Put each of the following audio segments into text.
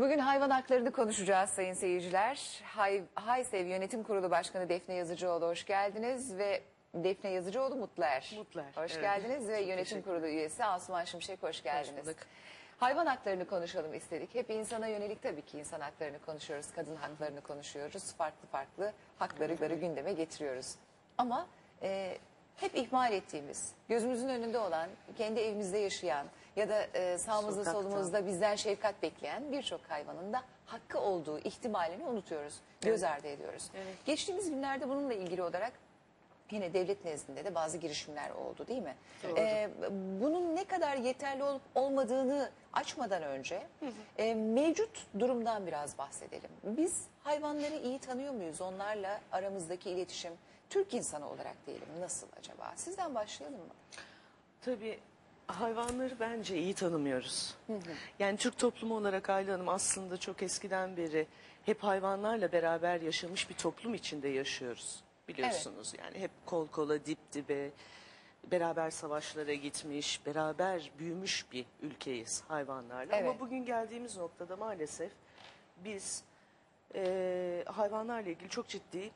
Bugün hayvan haklarını konuşacağız sayın seyirciler. Hay, Haysev Yönetim Kurulu Başkanı Defne Yazıcıoğlu hoş geldiniz ve Defne Yazıcıoğlu Mutluer. Mutluer, Hoş evet. geldiniz ve Çok Yönetim Kurulu üyesi Asuman Şimşek hoş geldiniz. bulduk. Hayvan haklarını konuşalım istedik. Hep insana yönelik tabii ki insan haklarını konuşuyoruz, kadın haklarını konuşuyoruz. Farklı farklı hakları gündeme getiriyoruz. Ama e, hep ihmal ettiğimiz, gözümüzün önünde olan, kendi evimizde yaşayan ya da e, sağımızda Sokakta. solumuzda bizden şefkat bekleyen birçok hayvanın da hakkı olduğu ihtimalini unutuyoruz, göz ardı ediyoruz. Evet. Geçtiğimiz günlerde bununla ilgili olarak yine devlet nezdinde de bazı girişimler oldu değil mi? Doğru. Ee, bunun ne kadar yeterli olup olmadığını açmadan önce e, mevcut durumdan biraz bahsedelim. Biz hayvanları iyi tanıyor muyuz? Onlarla aramızdaki iletişim Türk insanı olarak diyelim nasıl acaba? Sizden başlayalım mı? Tabii hayvanları bence iyi tanımıyoruz. Yani Türk toplumu olarak Ayla Hanım aslında çok eskiden beri hep hayvanlarla beraber yaşamış bir toplum içinde yaşıyoruz. Biliyorsunuz yani hep kol kola dip dibe beraber savaşlara gitmiş, beraber büyümüş bir ülkeyiz hayvanlarla. Evet. Ama bugün geldiğimiz noktada maalesef biz eee, hayvanlarla ilgili çok ciddi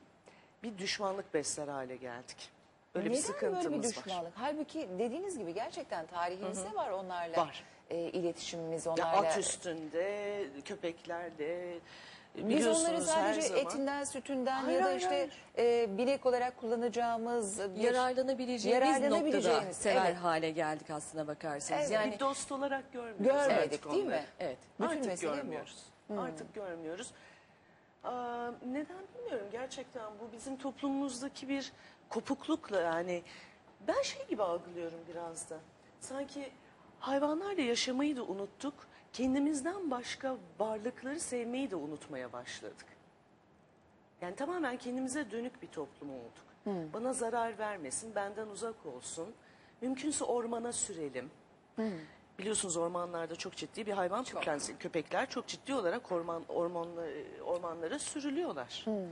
bir düşmanlık besler hale geldik. Neden bir sıkıntımız böyle bir var. düşmanlık? Halbuki dediğiniz gibi gerçekten tarihimizde var onlarla Var. e, iletişimimiz, Ya onlarla. at üstünde, köpeklerle Biz biliyorsunuz onları sadece her zaman. etinden, sütünden Hayır, ya da hayır, işte e, bilek olarak kullanacağımız bir yararlanabileceğimiz noktada yararlanabileceğimiz, sever evet. hale geldik aslına bakarsanız. Evet. Yani bir dost olarak görmüyoruz. Görmedik artık değil onları. mi? evet. Bütün Artık mesele bu. görmüyoruz. Artık görmüyoruz. Aa, neden bilmiyorum gerçekten bu bizim toplumumuzdaki bir kopuklukla yani ben şey gibi algılıyorum biraz da. Sanki hayvanlarla yaşamayı da unuttuk. Kendimizden başka varlıkları sevmeyi de unutmaya başladık. Yani tamamen kendimize dönük bir toplum olduk. Bana zarar vermesin, benden uzak olsun. Mümkünse ormana sürelim. Biliyorsunuz ormanlarda çok ciddi bir hayvan tükensi. Köpekler çok ciddi olarak orman ormanla, ormanlara sürülüyorlar. Ee,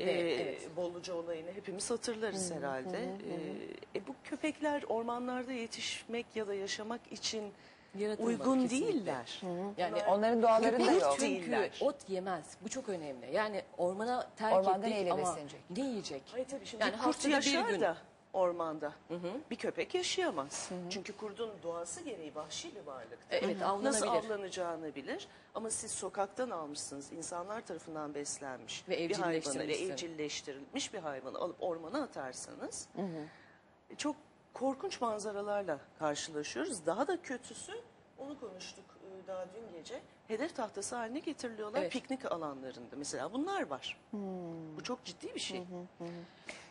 evet. Bolluca olayını hepimiz hatırlarız herhalde. Ee, e, bu köpekler ormanlarda yetişmek ya da yaşamak için Yaratılmadı uygun kesinlikle. değiller. Yani Onların doğalarında köpek yok. çünkü Değiller. ot yemez. Bu çok önemli. Yani ormana terk Ormanda ettik neyle ama beslenecek? ne yiyecek? Hayır tabii şimdi yani kurt haftada yaşar bir gün. da ormanda. Bir köpek yaşayamaz. Çünkü kurdun doğası gereği vahşi bir varlıktır. E, evet, Nasıl avlanabilir. avlanacağını bilir. Ama siz sokaktan almışsınız. insanlar tarafından beslenmiş Ve bir hayvanı ve evcilleştirilmiş bir hayvanı alıp ormana atarsanız e, çok korkunç manzaralarla karşılaşıyoruz. Daha da kötüsü onu konuştuk e, daha dün gece. Hedef tahtası haline getiriliyorlar Evet. piknik alanlarında. Mesela bunlar var. Bu çok ciddi bir şey.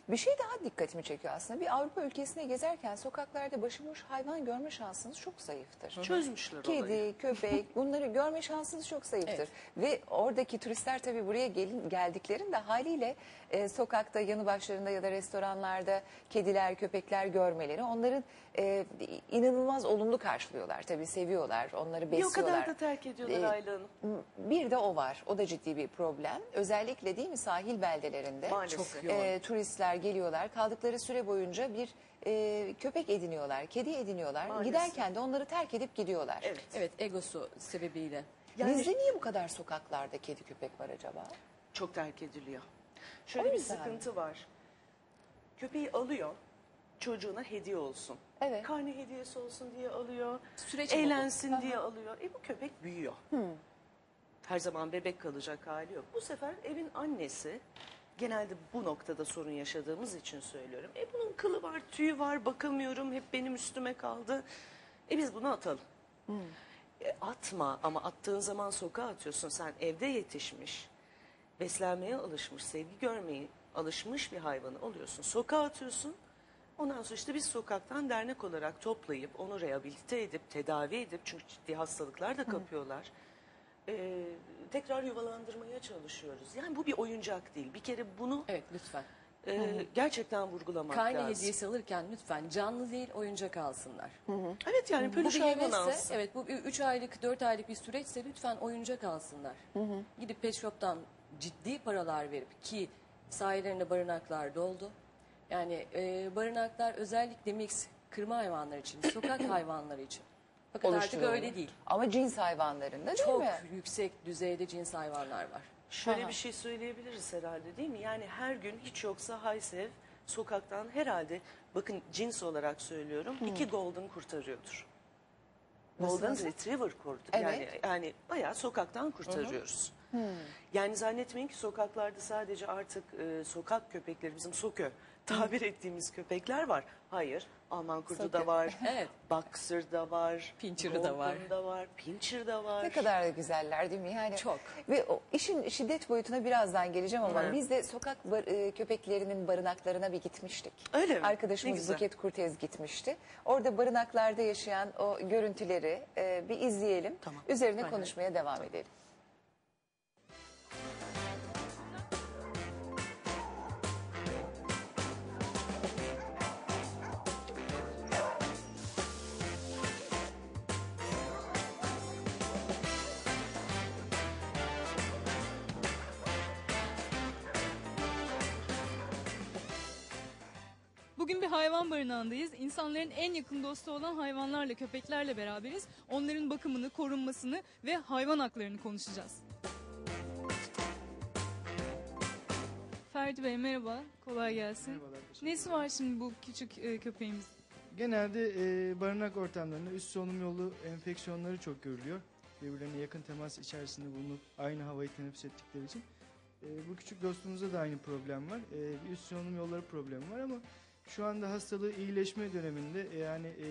Bir şey daha dikkatimi çekiyor aslında. Bir Avrupa ülkesine gezerken sokaklarda başıboş hayvan görme şansınız çok zayıftır. Çözmüşler Kedi, olayı. köpek bunları görme şansınız çok zayıftır. Ve oradaki turistler tabii buraya gelin, geldiklerinde haliyle e, sokakta yanı başlarında ya da restoranlarda kediler, köpekler görmeleri onların e, inanılmaz olumlu karşılıyorlar. Tabii seviyorlar, onları Bir o besliyorlar. kadar da terk ediyorlar Ee, Ayla Hanım. Bir de o var. O da ciddi bir problem. Özellikle değil mi sahil beldelerinde Maalesef. Çok yoğun. e, turistler geliyorlar. Kaldıkları süre boyunca bir e, köpek ediniyorlar, kedi ediniyorlar. Maalesef. Giderken de onları terk edip gidiyorlar. Evet. Evet egosu sebebiyle. Yani- Bizde niye bu kadar sokaklarda kedi köpek var acaba? Çok terk ediliyor. Şöyle O bir yüzden. sıkıntı var. Köpeği alıyor, çocuğuna hediye olsun. Evet. Karne hediyesi olsun diye alıyor. Süreç bu. eğlensin diye alıyor. E bu köpek büyüyor. Her zaman bebek kalacak hali yok. Bu sefer evin annesi, genelde bu noktada sorun yaşadığımız için söylüyorum. E bunun kılı var, tüyü var, bakamıyorum, hep benim üstüme kaldı. E biz bunu atalım. E, atma ama attığın zaman sokağa atıyorsun. Sen evde yetişmiş, beslenmeye alışmış, sevgi görmeye alışmış bir hayvanı alıyorsun. Sokağa atıyorsun. Ondan sonra işte biz sokaktan dernek olarak toplayıp onu rehabilite edip tedavi edip çünkü ciddi hastalıklar da kapıyorlar. e, tekrar yuvalandırmaya çalışıyoruz. Yani bu bir oyuncak değil. Bir kere bunu Evet lütfen. e, gerçekten vurgulamak Karne lazım. hediyesi alırken lütfen canlı değil oyuncak alsınlar. Evet yani Bu peluş bir hayvan hevesse, alsın. evet bu 3 aylık 4 aylık bir süreçse lütfen oyuncak alsınlar. Gidip pet shop'tan ciddi paralar verip ki sahillerinde barınaklar doldu. Yani e, barınaklar özellikle mix kırma hayvanlar için, sokak hayvanları için Fakat artık öyle değil. Ama cins hayvanlarında değil Çok mi? yüksek düzeyde cins hayvanlar var. Şöyle Aha. bir şey söyleyebiliriz herhalde değil mi? Yani her gün hiç yoksa Haysev sokaktan herhalde bakın cins olarak söylüyorum iki golden kurtarıyordur. Nasıl, Golden nasıl? Retriever kurdu. Evet. Yani yani bayağı sokaktan kurtarıyoruz. Yani zannetmeyin ki sokaklarda sadece artık e, sokak köpekleri bizim sokö tabir ettiğimiz köpekler var. Hayır. Alman kurdu da var. Evet. Boxer da var. Pinscher'ı da var. Golden da var. Pinscher da var. Ne kadar da güzeller değil mi? Yani Çok. Ve o işin şiddet boyutuna birazdan geleceğim ama Evet. biz de sokak bar- e, köpeklerinin barınaklarına bir gitmiştik. Öyle mi? Ne Arkadaşımız güzel. Buket Kurtez gitmişti. Orada barınaklarda yaşayan o görüntüleri e, bir izleyelim. Tamam. Üzerine hay. konuşmaya devam edelim. Bugün bir hayvan barınağındayız. İnsanların en yakın dostu olan hayvanlarla, köpeklerle beraberiz. Onların bakımını, korunmasını ve hayvan haklarını konuşacağız. Ferdi Bey merhaba, kolay gelsin. Merhabalar. Nesi var şimdi bu küçük e, köpeğimiz? Genelde e, barınak ortamlarında üst solunum yolu enfeksiyonları çok görülüyor. Birbirlerine yakın temas içerisinde bulunup aynı havayı teneffüs ettikleri için. E, bu küçük dostumuzda da aynı problem var. E, bir üst solunum yolları problemi var ama şu anda hastalığı iyileşme döneminde e, yani e,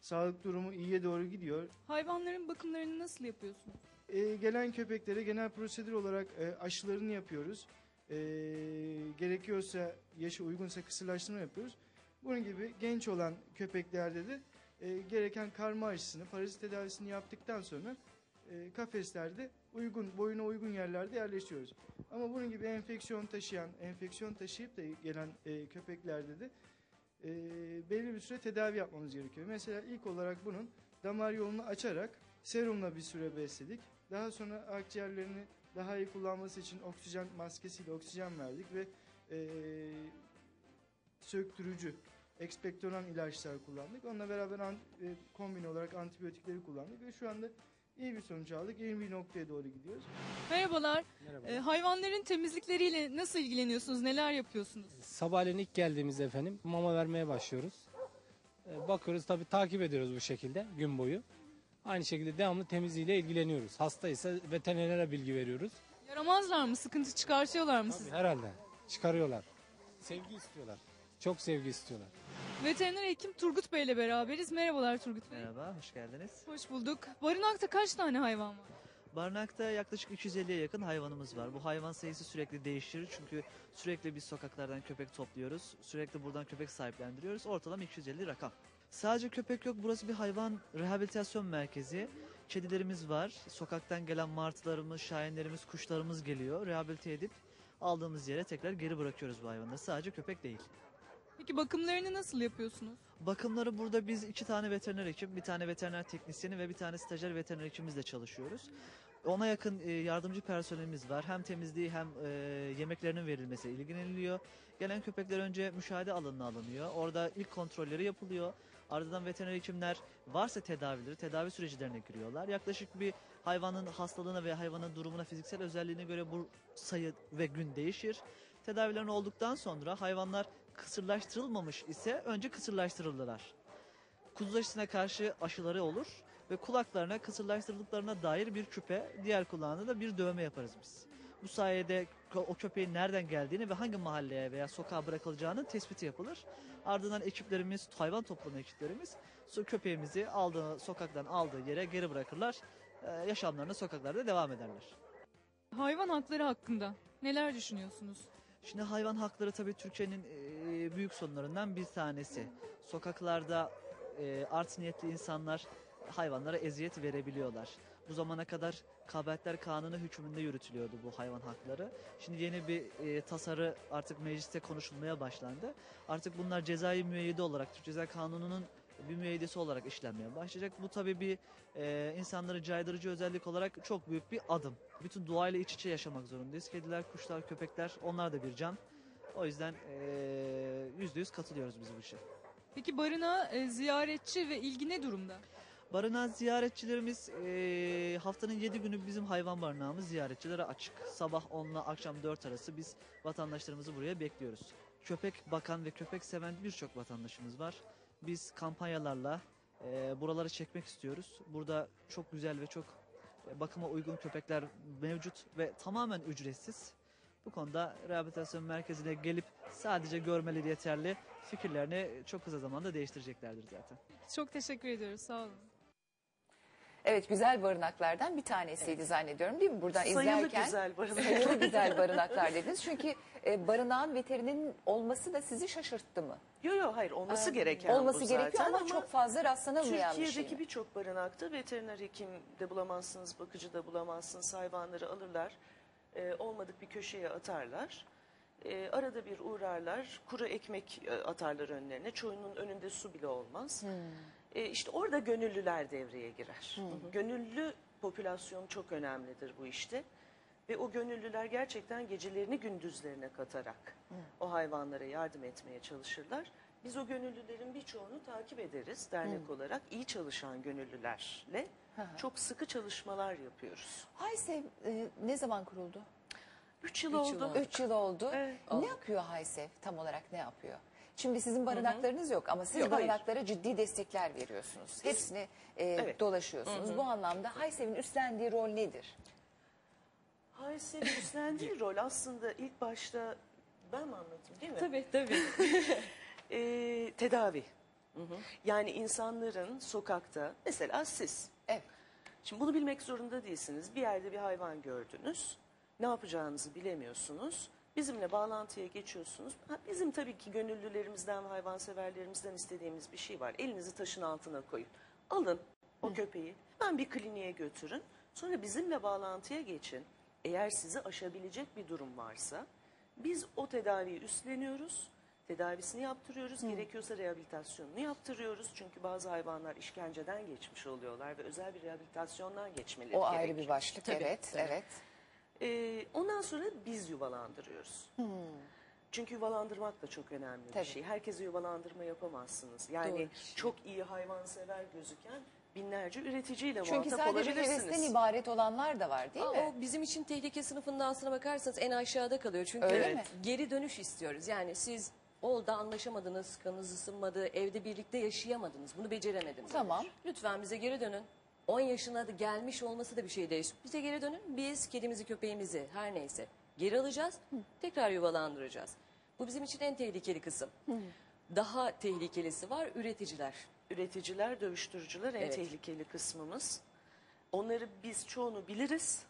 sağlık durumu iyiye doğru gidiyor. Hayvanların bakımlarını nasıl yapıyorsunuz? E, gelen köpeklere genel prosedür olarak e, aşılarını yapıyoruz. E, gerekiyorsa yaşı uygunsa kısırlaştırma yapıyoruz. Bunun gibi genç olan köpeklerde de e, gereken karma aşısını, parazit tedavisini yaptıktan sonra e, kafeslerde uygun, boyuna uygun yerlerde yerleştiriyoruz. Ama bunun gibi enfeksiyon taşıyan, enfeksiyon taşıyıp da gelen e, köpeklerde de e, belli bir süre tedavi yapmamız gerekiyor. Mesela ilk olarak bunun damar yolunu açarak serumla bir süre besledik. Daha sonra akciğerlerini daha iyi kullanması için oksijen maskesiyle oksijen verdik ve e, söktürücü, ekspektoran ilaçlar kullandık. Onunla beraber an, e, kombine olarak antibiyotikleri kullandık ve şu anda iyi bir sonuç aldık. İyi bir noktaya doğru gidiyoruz. Merhabalar, Merhaba. E, hayvanların temizlikleriyle nasıl ilgileniyorsunuz, neler yapıyorsunuz? Sabahleyin ilk geldiğimizde efendim mama vermeye başlıyoruz. Ee, Bakıyoruz tabii takip ediyoruz bu şekilde gün boyu. Aynı şekilde devamlı temizliğiyle ilgileniyoruz. Hastaysa veterinere bilgi veriyoruz. Yaramazlar mı, sıkıntı çıkartıyorlar mı Tabii, sizi? herhalde çıkarıyorlar. Sevgi istiyorlar. Çok sevgi istiyorlar. Veteriner hekim Turgut Bey ile beraberiz. Merhabalar Turgut Bey. Merhaba, hoş geldiniz. Hoş bulduk. Barınakta kaç tane hayvan var? Barınakta yaklaşık 250'ye yakın hayvanımız var. Bu hayvan sayısı sürekli değişir çünkü sürekli biz sokaklardan köpek topluyoruz. Sürekli buradan köpek sahiplendiriyoruz. Ortalama 250 rakam. Sadece köpek yok, burası bir hayvan rehabilitasyon merkezi. Kedilerimiz var, sokaktan gelen martılarımız, şahinlerimiz, kuşlarımız geliyor. Rehabilite edip aldığımız yere tekrar geri bırakıyoruz bu hayvanları. Sadece köpek değil. Peki bakımlarını nasıl yapıyorsunuz? Bakımları burada biz iki tane veteriner hekim, bir tane veteriner teknisyeni ve bir tane stajyer veteriner hekimimizle çalışıyoruz. Ona yakın e, yardımcı personelimiz var. Hem temizliği hem e, yemeklerinin verilmesi ilgileniliyor. Gelen köpekler önce müşahede alanına alınıyor. Orada ilk kontrolleri yapılıyor. Ardından veteriner hekimler varsa tedavileri, tedavi süreçlerine giriyorlar. Yaklaşık bir hayvanın hastalığına ve hayvanın durumuna, fiziksel özelliğine göre bu sayı ve gün değişir. Tedavilerin olduktan sonra hayvanlar kısırlaştırılmamış ise önce kısırlaştırılırlar. Kuzu aşısına karşı aşıları olur ve kulaklarına kısırlaştırıldıklarına dair bir küpe, diğer kulağına da bir dövme yaparız biz. Bu sayede o köpeğin nereden geldiğini ve hangi mahalleye veya sokağa bırakılacağının tespiti yapılır. Ardından ekiplerimiz, hayvan toplama ekiplerimiz köpeğimizi aldığı sokaktan aldığı yere geri bırakırlar. Ee, yaşamlarına sokaklarda devam ederler. Hayvan hakları hakkında neler düşünüyorsunuz? Şimdi hayvan hakları tabii Türkiye'nin büyük sorunlarından bir tanesi. Sokaklarda art niyetli insanlar hayvanlara eziyet verebiliyorlar. Bu zamana kadar kabahatler kanunu hükmünde yürütülüyordu bu hayvan hakları. Şimdi yeni bir e, tasarı artık mecliste konuşulmaya başlandı. Artık bunlar cezai müeyyide olarak Türk Ceza Kanunu'nun bir müeyyidesi olarak işlenmeye başlayacak. Bu tabii bir e, insanları caydırıcı özellik olarak çok büyük bir adım. Bütün doğayla iç içe yaşamak zorundayız. Kediler, kuşlar, köpekler onlar da bir can. O yüzden eee, yüzde yüz katılıyoruz biz bu işe. Peki barınağa e, ziyaretçi ve ilgi ne durumda? Barınağı ziyaretçilerimiz eee, haftanın 7 günü bizim hayvan barınağımız ziyaretçilere açık. Sabah 10 ile akşam 4 arası biz vatandaşlarımızı buraya bekliyoruz. Köpek bakan ve köpek seven birçok vatandaşımız var. Biz kampanyalarla eee, buraları çekmek istiyoruz. Burada çok güzel ve çok e, bakıma uygun köpekler mevcut ve tamamen ücretsiz. Bu konuda rehabilitasyon merkezine gelip sadece görmeleri yeterli. Fikirlerini çok kısa zamanda değiştireceklerdir zaten. Çok teşekkür ediyoruz. Sağ olun. Evet güzel barınaklardan bir tanesiydi zannediyorum değil mi? Buradan Sayılı izlerken güzel barınak. sayılı güzel barınaklar dediniz. Çünkü e, barınağın veterinin olması da sizi şaşırttı mı? Yok yok hayır olması gereken Olması bu gerekiyor zaten ama, çok fazla rastlanılmayan bir şey. Türkiye'deki birçok barınakta veteriner hekim de bulamazsınız, bakıcı da bulamazsınız. Hayvanları alırlar, e, olmadık bir köşeye atarlar. E, arada bir uğrarlar, kuru ekmek e, atarlar önlerine. Çoğunun önünde su bile olmaz. E, işte orada gönüllüler devreye girer. Gönüllü popülasyon çok önemlidir bu işte. Ve o gönüllüler gerçekten gecelerini gündüzlerine katarak o hayvanlara yardım etmeye çalışırlar. Biz o gönüllülerin birçoğunu takip ederiz dernek olarak. iyi çalışan gönüllülerle çok sıkı çalışmalar yapıyoruz. Haysev e, ne zaman kuruldu? Üç yıl Üç yıl oldu. oldu. Üç yıl oldu. Evet. Ne yapıyor Haysev? Tam olarak ne yapıyor? Şimdi sizin barınaklarınız yok ama siz Yok, hayır. barınaklara ciddi destekler veriyorsunuz. Hepsini e, Evet. dolaşıyorsunuz. Bu anlamda Haysev'in üstlendiği rol nedir? Hayse'nin üstlendiği rol aslında ilk başta ben mi anlatayım değil mi? Tabii tabii. Ee, tedavi. Yani insanların sokakta mesela siz Evet. Şimdi bunu bilmek zorunda değilsiniz. Bir yerde bir hayvan gördünüz. Ne yapacağınızı bilemiyorsunuz. Bizimle bağlantıya geçiyorsunuz. Ha, bizim tabii ki gönüllülerimizden, hayvanseverlerimizden istediğimiz bir şey var. Elinizi taşın altına koyun. Alın o köpeği. Hemen bir kliniğe götürün. Sonra bizimle bağlantıya geçin. Eğer sizi aşabilecek bir durum varsa biz o tedaviyi üstleniyoruz. Tedavisini yaptırıyoruz. Gerekiyorsa rehabilitasyonunu yaptırıyoruz. Çünkü bazı hayvanlar işkenceden geçmiş oluyorlar ve özel bir rehabilitasyondan geçmeleri O gerekiyor. ayrı bir başlık. Tabii, evet, tabii. evet. Ee, ondan sonra biz yuvalandırıyoruz. Çünkü yuvalandırmak da çok önemli Tabii. bir şey. Herkese yuvalandırma yapamazsınız. Yani Doğru. çok iyi hayvansever gözüken binlerce üreticiyle Çünkü muhatap sadece olabilirsiniz. hevesten ibaret olanlar da var değil Aa, mi? o bizim için tehlike sınıfından aslına bakarsanız en aşağıda kalıyor. Çünkü Öyle mi? geri dönüş istiyoruz. Yani siz oldu anlaşamadınız, kanınız ısınmadı, evde birlikte yaşayamadınız. Bunu beceremediniz. Tamam. Lütfen bize geri dönün. 10 yaşına da gelmiş olması da bir şey değişir. Bize geri dönün. Biz kedimizi, köpeğimizi her neyse geri alacağız. Tekrar yuvalandıracağız. Bu bizim için en tehlikeli kısım. Daha tehlikelisi var üreticiler. Üreticiler, dövüştürücüler en Evet. tehlikeli kısmımız. Onları biz çoğunu biliriz.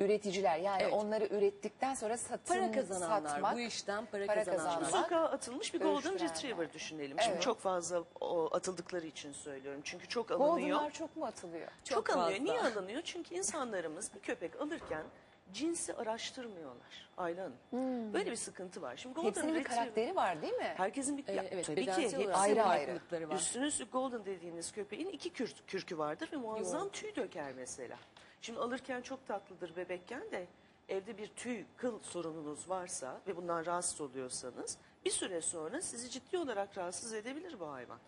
Üreticiler yani Evet. onları ürettikten sonra satın, Para kazananlar, satmak. bu işten para, para kazananlar. kazananlar. Sokağa atılmış bir Golden Dövüştürenler. Retriever düşünelim. Şimdi Evet. çok fazla o, atıldıkları için söylüyorum. Çünkü çok alınıyor. Golden'lar çok mu atılıyor? Çok, Çok alınıyor. Niye alınıyor? Çünkü insanlarımız bir köpek alırken cinsi araştırmıyorlar. Ayla Hanım. Böyle bir sıkıntı var. Şimdi Golden Hmm. Hepsinin bir Retriever- karakteri var değil mi? Herkesin bir Ee, ya, evet, tabii ki olarak ayrı ayrı. farklılıkları var. Üstüne üstlük Golden dediğiniz köpeğin iki kür, kürkü vardır ve muazzam tüy döker mesela. Şimdi alırken çok tatlıdır bebekken de evde bir tüy, kıl sorununuz varsa ve bundan rahatsız oluyorsanız bir süre sonra sizi ciddi olarak rahatsız edebilir bu hayvan.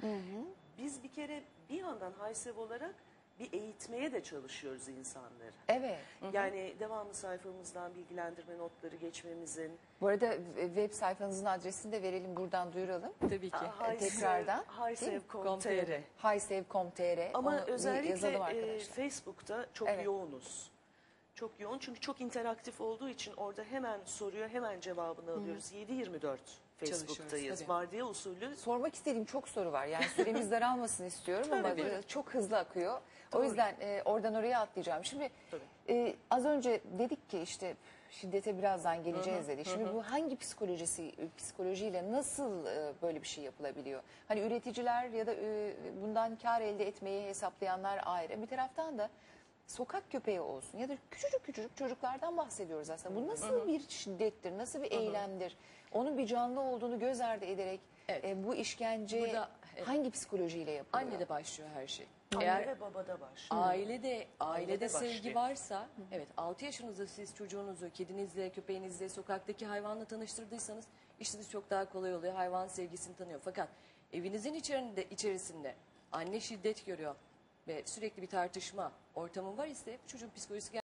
Biz bir kere bir yandan haysev olarak bir eğitmeye de çalışıyoruz insanları. Evet. Yani devamlı sayfamızdan bilgilendirme notları geçmemizin, Bu arada web sayfanızın adresini de verelim buradan duyuralım. Tabii ki. Haysev- tekrardan, Haysev.com.tr Highsave.com.tr Ama onu özellikle yazalım e. Facebook'ta çok Evet. yoğunuz. Çok yoğun çünkü çok interaktif olduğu için orada hemen soruyor, hemen cevabını alıyoruz. 7-24 Facebook'tayız. Tabii. Vardiya usulü Sormak istediğim çok soru var. Yani süremiz daralmasın istiyorum ama Tabii. çok hızlı akıyor. O Doğru. yüzden e, oradan oraya atlayacağım. Şimdi Tabii. e, az önce dedik ki işte şiddete birazdan geleceğiz dedik. Şimdi bu hangi psikolojisi psikolojiyle nasıl e, böyle bir şey yapılabiliyor? Hani üreticiler ya da e, bundan kar elde etmeyi hesaplayanlar ayrı. Bir taraftan da sokak köpeği olsun ya da küçücük küçücük çocuklardan bahsediyoruz aslında. Bu nasıl bir şiddettir, nasıl bir eylemdir? Onun bir canlı olduğunu göz ardı ederek Evet. e, bu işkence Burada, evet. hangi psikolojiyle yapılıyor? Annede başlıyor her şey. anne Eğer ve babada var. ailede ailede Ailede sevgi başlıyor. varsa, evet 6 yaşınızda siz çocuğunuzu kedinizle, köpeğinizle, sokaktaki hayvanla tanıştırdıysanız işiniz çok daha kolay oluyor. Hayvan sevgisini tanıyor. Fakat evinizin içerisinde içerisinde anne şiddet görüyor. Ve sürekli bir tartışma ortamı var ise bu çocuğun psikolojisi